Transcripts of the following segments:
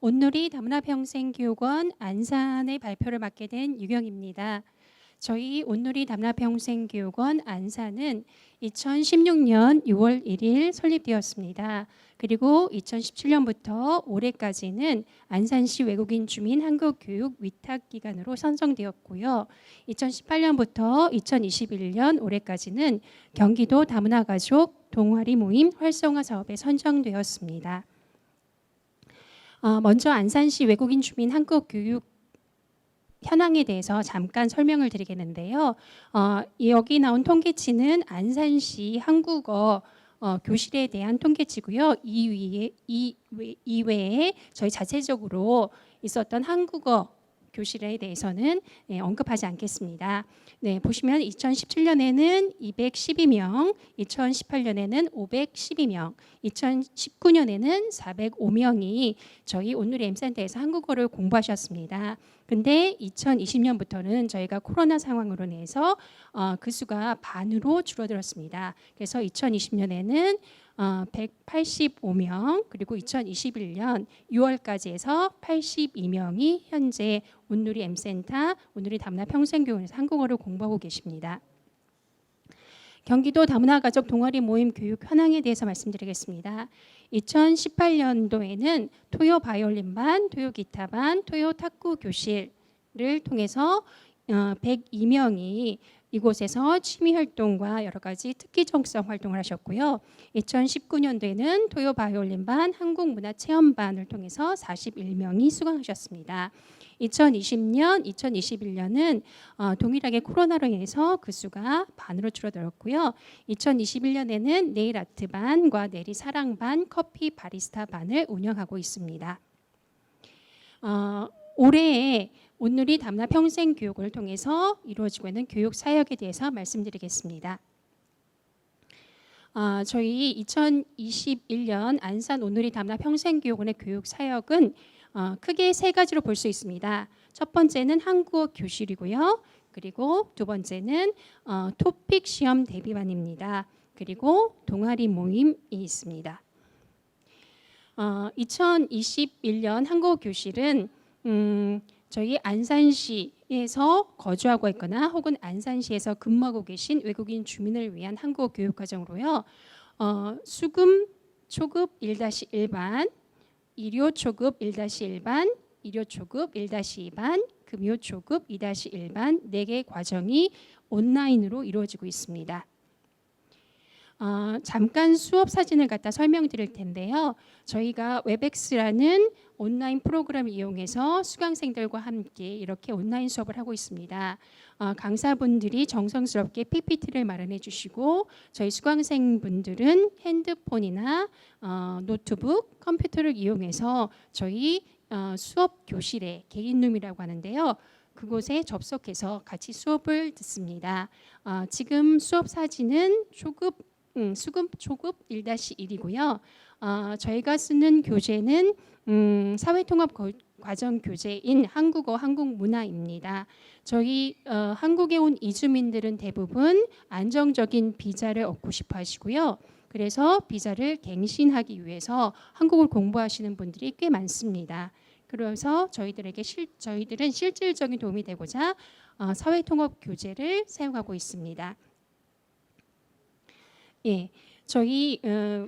온누리 다문화 평생교육원 안산의 발표를 맡게 된 유경입니다. 저희 온누리 다문화 평생교육원 안산은 2016년 6월 1일 설립되었습니다. 그리고 2017년부터 올해까지는 안산시 외국인 주민 한국 교육 위탁 기관으로 선정되었고요. 2018년부터 2021년 올해까지는 경기도 다문화 가족 동아리 모임 활성화 사업에 선정되었습니다. 어, 먼저 안산시 외국인 주민 한국 교육 현황에 대해서 잠깐 설명을 드리겠는데요. 어, 여기 나온 통계치는 안산시 한국어 어, 교실에 대한 통계치고요. 이, 위 이, 이외에 저희 자체적으로 있었던 한국어 교실에 대해서는 네, 언급하지 않겠습니다. 네, 보시면 2017년에는 212명, 2018년에는 512명, 2019년에는 405명이 저희 오늘 M센터에서 한국어를 공부하셨습니다. 근데 2020년부터는 저희가 코로나 상황으로 인해서 어, 그 수가 반으로 줄어들었습니다. 그래서 2020년에는 어, 185명 그리고 2021년 6월까지 해서 82명이 현재 온누리 M센터, 온누리 다문화 평생교원에서 한국어를 공부하고 계십니다. 경기도 다문화 가족 동아리 모임 교육 현황에 대해서 말씀드리겠습니다. 2018년도에는 토요 바이올린반, 토요 기타반, 토요 탁구 교실을 통해서 102명이 어, 이곳에서 취미 활동과 여러 가지 특기 정성 활동을 하셨고요. 2019년도에는 토요 바이올린반, 한국문화체험반을 통해서 41명이 수강하셨습니다. 2020년, 2021년은 어, 동일하게 코로나로 인해서 그 수가 반으로 줄어들었고요. 2021년에는 네일 아트 반과 네리 사랑 반, 커피 바리스타 반을 운영하고 있습니다. 어, 올해에 온누리 담나 평생 교육을 통해서 이루어지고 있는 교육 사역에 대해서 말씀드리겠습니다. 어, 저희 2021년 안산 온누리 담나 평생교육원의 교육 사역은 어, 크게 세 가지로 볼 수 있습니다. 첫 번째는 한국어 교실이고요. 그리고 두 번째는 어, 토픽 시험 대비반입니다. 그리고 동아리 모임이 있습니다. 어, 2021년 한국어 교실은 음, 저희 안산시에서 거주하고 있거나 혹은 안산시에서 근무하고 계신 외국인 주민을 위한 한국어 교육 과정으로요. 어, 수금 초급 1-1반, 일요 초급 1-1반, 일요 초급 1-2반, 금요 초급 2-1반 4개 과정이 온라인으로 이루어지고 있습니다. 어, 잠깐 수업 사진을 갖다 설명드릴 텐데요. 저희가 웹엑스라는 온라인 프로그램을 이용해서 수강생들과 함께 이렇게 온라인 수업을 하고 있습니다. 어, 강사분들이 정성스럽게 PPT를 마련해 주시고 저희 수강생분들은 핸드폰이나 어, 노트북, 컴퓨터를 이용해서 저희 어, 수업 교실에 개인룸이라고 하는데요. 그곳에 접속해서 같이 수업을 듣습니다. 어, 지금 수업 사진은 초급 음, 수급 초급 1-1이고요. 어, 저희가 쓰는 교재는 음, 사회통합 과정 교재인 한국어 한국 문화입니다. 저희 어, 한국에 온 이주민들은 대부분 안정적인 비자를 얻고 싶어 하시고요. 그래서 비자를 갱신하기 위해서 한국을 공부하시는 분들이 꽤 많습니다. 그래서 저희들에게 실, 저희들은 실질적인 도움이 되고자 어, 사회통합 교재를 사용하고 있습니다. 예, 저희 어,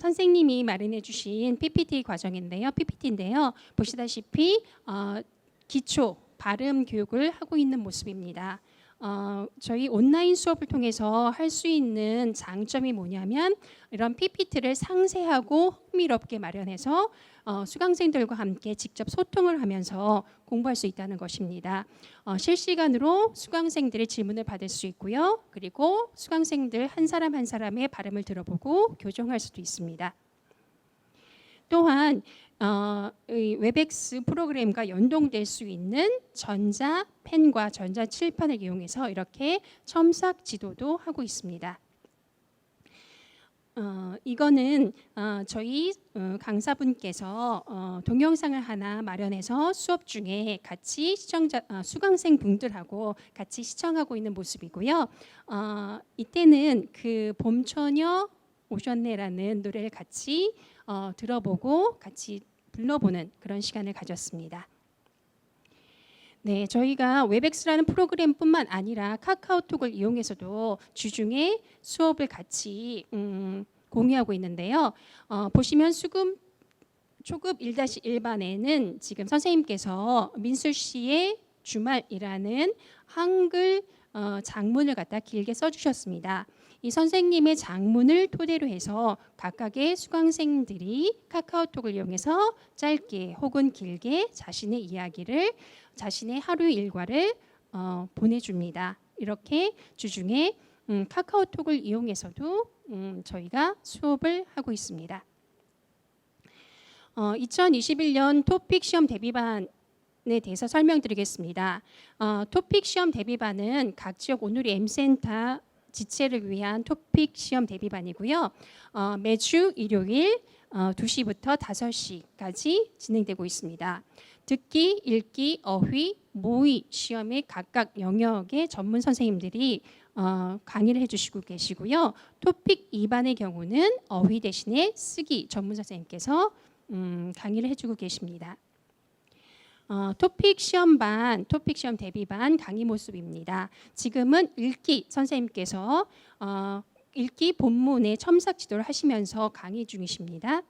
선생님이 마련해 주신 PPT 과정인데요. PPT인데요. 보시다시피 어, 기초 발음 교육을 하고 있는 모습입니다. 어, 저희 온라인 수업을 통해서 할 수 있는 장점이 뭐냐면 이런 PPT를 상세하고 흥미롭게 마련해서 어, 수강생들과 함께 직접 소통을 하면서 공부할 수 있다는 것입니다. 어, 실시간으로 수강생들의 질문을 받을 수 있고요. 그리고 수강생들 한 사람 한 사람의 발음을 들어보고 교정할 수도 있습니다. 또한 어, 웹엑스 프로그램과 연동될 수 있는 전자 펜과 전자 칠판을 이용해서 이렇게 첨삭 지도도 하고 있습니다. 어, 이거는 어, 저희 어, 강사분께서 어, 동영상을 하나 마련해서 수업 중에 같이 시청자 어, 수강생 분들하고 같이 시청하고 있는 모습이고요. 어, 이때는 그 봄처녀 오셨네라는 노래를 같이 어, 들어보고 같이 불러보는 그런 시간을 가졌습니다. 네, 저희가 웹엑스라는 프로그램뿐만 아니라 카카오톡을 이용해서도 주중에 수업을 같이 음, 공유하고 있는데요. 어, 보시면 수금 초급 1-1반에는 지금 선생님께서 민수 씨의 주말이라는 한글 어, 장문을 갖다 길게 써주셨습니다. 이 선생님의 장문을 토대로 해서 각각의 수강생들이 카카오톡을 이용해서 짧게 혹은 길게 자신의 이야기를 자신의 하루 일과를 어, 보내줍니다. 이렇게 주중에 음, 카카오톡을 이용해서도 음, 저희가 수업을 하고 있습니다. 어, 2021년 토픽 시험 대비반 에 대해서 설명드리겠습니다. 어, 토픽 시험 대비반은 각 지역 온누리 M센터 지체를 위한 토픽 시험 대비반이고요. 어, 매주 일요일 어, 2시부터 5시까지 진행되고 있습니다. 듣기, 읽기, 어휘, 모의 시험의 각각 영역의 전문 선생님들이 어, 강의를 해주시고 계시고요. 토픽 2반의 경우는 어휘 대신에 쓰기 전문 선생님께서 음, 강의를 해주고 계십니다. 어, 토픽 시험반, 토픽 시험 대비반 강의 모습입니다. 지금은 읽기 선생님께서 어, 읽기 본문의 첨삭 지도를 하시면서 강의 중이십니다.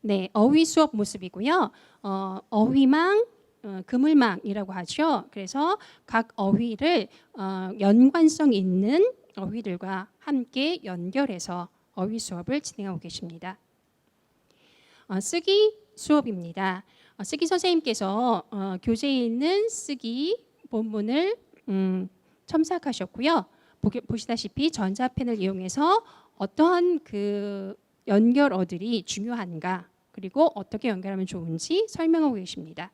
네, 어휘 수업 모습이고요. 어, 어휘망, 어, 그물망이라고 하죠. 그래서 각 어휘를 어, 연관성 있는 어휘들과 함께 연결해서 어휘 수업을 진행하고 계십니다. 어, 쓰기 수업입니다. 어, 쓰기 선생님께서 어, 교재에 있는 쓰기 본문을 음, 첨삭하셨고요. 보기, 보시다시피 전자펜을 이용해서 어떠한 그 연결어들이 중요한가 그리고 어떻게 연결하면 좋은지 설명하고 계십니다.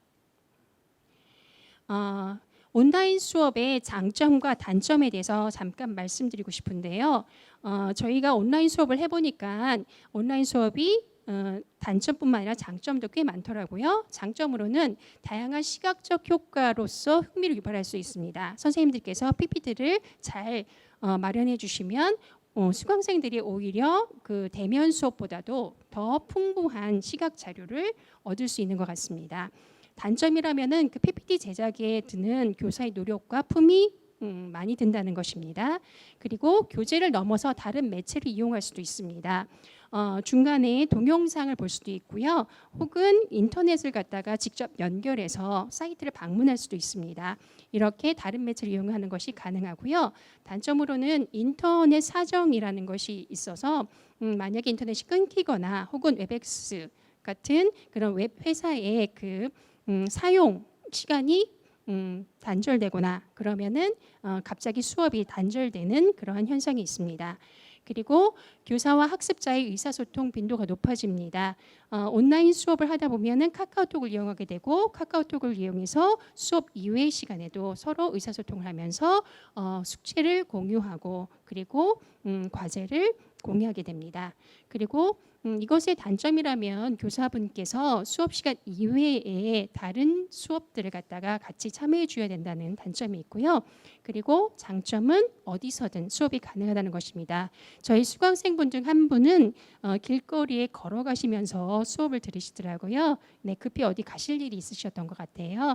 어, 온라인 수업의 장점과 단점에 대해서 잠깐 말씀드리고 싶은데요. 어, 저희가 온라인 수업을 해보니까 온라인 수업이 어, 단점뿐만 아니라 장점도 꽤 많더라고요. 장점으로는 다양한 시각적 효과로서 흥미를 유발할 수 있습니다. 선생님들께서 PPT를 잘 어, 마련해 주시면 어, 수강생들이 오히려 그 대면 수업보다도 더 풍부한 시각 자료를 얻을 수 있는 것 같습니다. 단점이라면은 그 PPT 제작에 드는 교사의 노력과 품이 음, 많이 든다는 것입니다. 그리고 교재를 넘어서 다른 매체를 이용할 수도 있습니다. 어, 중간에 동영상을 볼 수도 있고요. 혹은 인터넷을 갖다가 직접 연결해서 사이트를 방문할 수도 있습니다. 이렇게 다른 매체를 이용하는 것이 가능하고요. 단점으로는 인터넷 사정이라는 것이 있어서 음, 만약에 인터넷이 끊기거나 혹은 웹엑스 같은 그런 웹 회사의 그 음, 사용 시간이 음, 단절되거나 그러면은 어, 갑자기 수업이 단절되는 그러한 현상이 있습니다. 그리고 교사와 학습자의 의사소통 빈도가 높아집니다. 어, 온라인 수업을 하다 보면은 카카오톡을 이용하게 되고 카카오톡을 이용해서 수업 이외의 시간에도 서로 의사소통을 하면서 어, 숙제를 공유하고 그리고 음, 과제를 공유하게 됩니다. 그리고 음, 이것의 단점이라면 교사분께서 수업 시간 이외에 다른 수업들을 갖다가 같이 참여해 주어야 된다는 단점이 있고요. 그리고 장점은 어디서든 수업이 가능하다는 것입니다. 저희 수강생분 중 한 분은 어, 길거리에 걸어가시면서 수업을 들으시더라고요. 네, 급히 어디 가실 일이 있으셨던 것 같아요.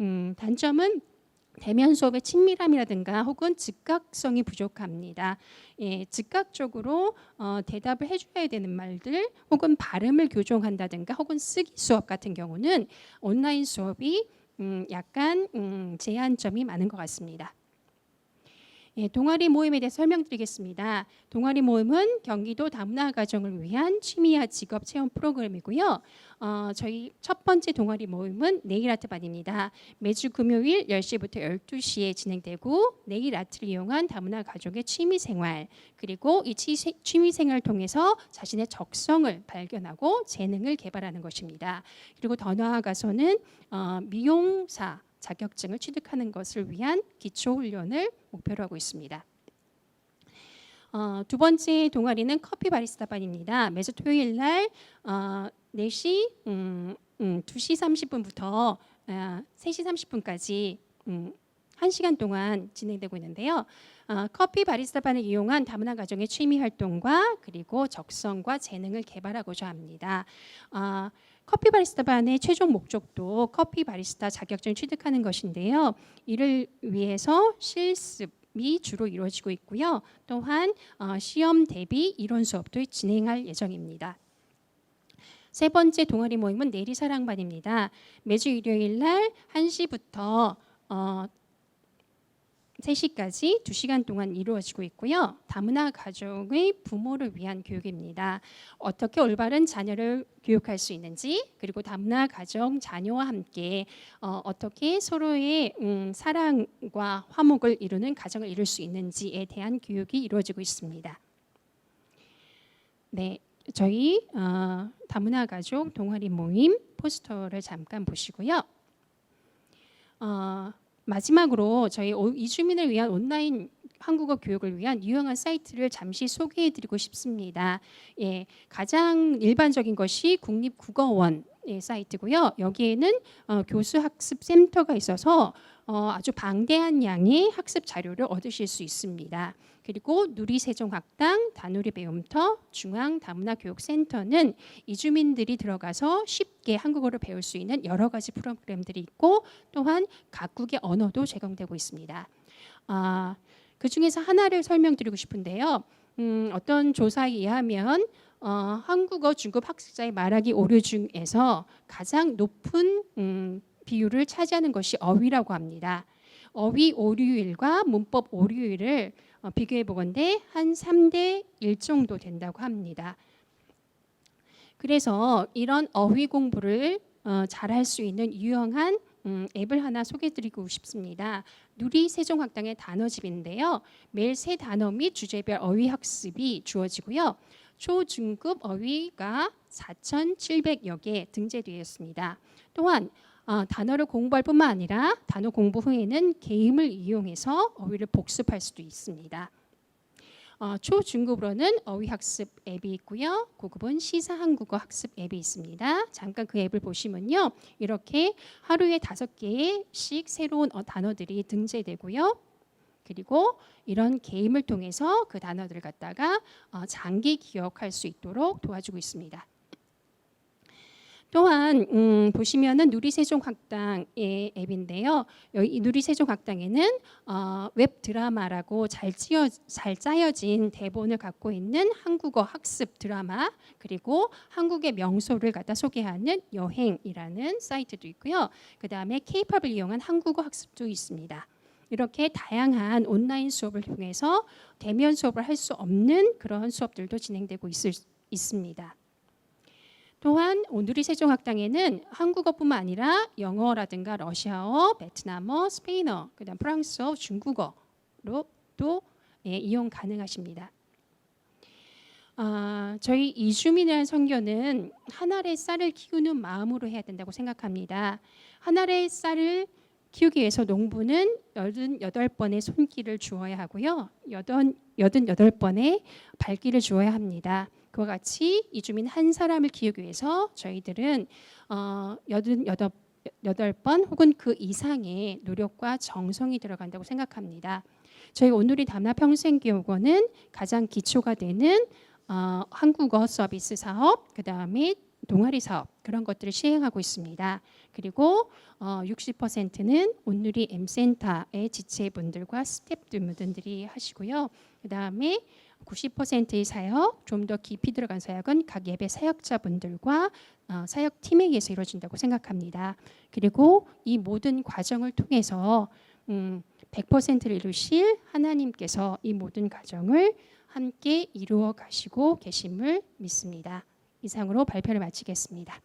음, 단점은 대면 수업의 친밀함이라든가 혹은 즉각성이 부족합니다. 예, 즉각적으로 어, 대답을 해줘야 되는 말들 혹은 발음을 교정한다든가 혹은 쓰기 수업 같은 경우는 온라인 수업이 음, 약간 음, 제한점이 많은 것 같습니다. 예, 동아리 모임에 대해 설명드리겠습니다. 동아리 모임은 경기도 다문화 가정을 위한 취미와 직업 체험 프로그램이고요. 어, 저희 첫 번째 동아리 모임은 네일 아트반입니다. 매주 금요일 10시부터 12시에 진행되고 네일 아트를 이용한 다문화 가족의 취미 생활 그리고 이 취미 생활을 통해서 자신의 적성을 발견하고 재능을 개발하는 것입니다. 그리고 더 나아가서는 어, 미용사 자격증을 취득하는 것을 위한 기초 훈련을 목표로 하고 있습니다. 어, 두 번째 동아리는 커피 바리스타반입니다. 매주 토요일 날 어, 4시 음, 음, 2시 30분부터 어, 3시 30분까지 음, 1시간 동안 진행되고 있는데요. 어, 커피 바리스타반을 이용한 다문화 가정의 취미 활동과 그리고 적성과 재능을 개발하고자 합니다. 어, 커피 바리스타 반의 최종 목적도 커피 바리스타 자격증 취득하는 것인데요. 이를 위해서 실습이 주로 이루어지고 있고요. 또한 어, 시험 대비 이론 수업도 진행할 예정입니다. 세 번째 동아리 모임은 내리사랑반입니다. 매주 일요일 날 1시부터 어, 3시까지 2시간 동안 이루어지고 있고요. 다문화 가족의 부모를 위한 교육입니다. 어떻게 올바른 자녀를 교육할 수 있는지 그리고 다문화 가정 자녀와 함께 어, 어떻게 서로의 음, 사랑과 화목을 이루는 가정을 이룰 수 있는지에 대한 교육이 이루어지고 있습니다. 네, 저희 어, 다문화 가족 동아리 모임 포스터를 잠깐 보시고요. 어, 마지막으로 저희 오- 이주민을 위한 온라인 한국어 교육을 위한 유용한 사이트를 잠시 소개해드리고 싶습니다. 예, 가장 일반적인 것이 국립국어원 의 사이트고요. 여기에는 어, 교수 학습 센터가 있어서 어, 아주 방대한 양의 학습 자료를 얻으실 수 있습니다. 그리고 누리세종학당, 다누리 배움터, 중앙 다문화 교육센터는 이주민들이 들어가서 쉽게 한국어를 배울 수 있는 여러 가지 프로그램들이 있고 또한 각국의 언어도 제공되고 있습니다. 아, 그 중에서 하나를 설명드리고 싶은데요. 음, 어떤 조사에 의하면 어, 한국어 중급 학습자의 말하기 오류 중에서 가장 높은 음, 비율을 차지하는 것이 어휘라고 합니다. 어휘 오류율과 문법 오류율을 어, 비교해 보건대 한 3대 1 정도 된다고 합니다. 그래서 이런 어휘 공부를 어, 잘할 수 있는 유용한 음, 앱을 하나 소개해드리고 싶습니다. 누리 세종학당의 단어집인데요. 매일 새 단어 및 주제별 어휘 학습이 주어지고요. 초중급 어휘가 4,700여 개 등재되어 있습니다. 또한 어, 단어를 공부할 뿐만 아니라 단어 공부 후에는 게임을 이용해서 어휘를 복습할 수도 있습니다. 어, 초중급으로는 어휘 학습 앱이 있고요. 고급은 시사 한국어 학습 앱이 있습니다. 잠깐 그 앱을 보시면요. 이렇게 하루에 다섯 개씩 새로운 어, 단어들이 등재되고요. 그리고 이런 게임을 통해서 그 단어들을 갖다가 어, 장기 기억할 수 있도록 도와주고 있습니다. 또한 음, 보시면은 누리세종학당의 앱인데요. 여기 이 누리세종학당에는 어, 웹 드라마라고 잘 찌어 잘 짜여진 대본을 갖고 있는 한국어 학습 드라마 그리고 한국의 명소를 갖다 소개하는 여행이라는 사이트도 있고요. 그 다음에 케이팝을 이용한 한국어 학습도 있습니다. 이렇게 다양한 온라인 수업을 통해서 대면 수업을 할 수 없는 그런 수업들도 진행되고 있을, 있습니다. 또한 오누리 세종학당에는 한국어뿐만 아니라 영어라든가 러시아어, 베트남어, 스페인어, 그다음 프랑스어, 중국어로도 예, 이용 가능하십니다. 아, 저희 이주민이라는 선교는 한 알의 쌀을 키우는 마음으로 해야 된다고 생각합니다. 한 알의 쌀을 키우기 위해서 농부는 88번의 손길을 주어야 하고요. 88번의 발길을 주어야 합니다. 그와 같이 이주민 한 사람을 키우기 위해서 저희들은 어, 88번 혹은 그 이상의 노력과 정성이 들어간다고 생각합니다. 저희 오늘이 담나 평생교육원은 가장 기초가 되는 어, 한국어 서비스 사업, 그 다음에 동아리 사업 그런 것들을 시행하고 있습니다. 그리고 어, 60%는 온누리 M센터의 지체분들과 스태프분들이 하시고요. 그 다음에 90%의 사역, 좀 더 깊이 들어간 사역은 각 예배 사역자분들과 어, 사역팀에 의해서 이루어진다고 생각합니다. 그리고 이 모든 과정을 통해서 음, 100%를 이루실 하나님께서 이 모든 과정을 함께 이루어 가시고 계심을 믿습니다. 이상으로 발표를 마치겠습니다.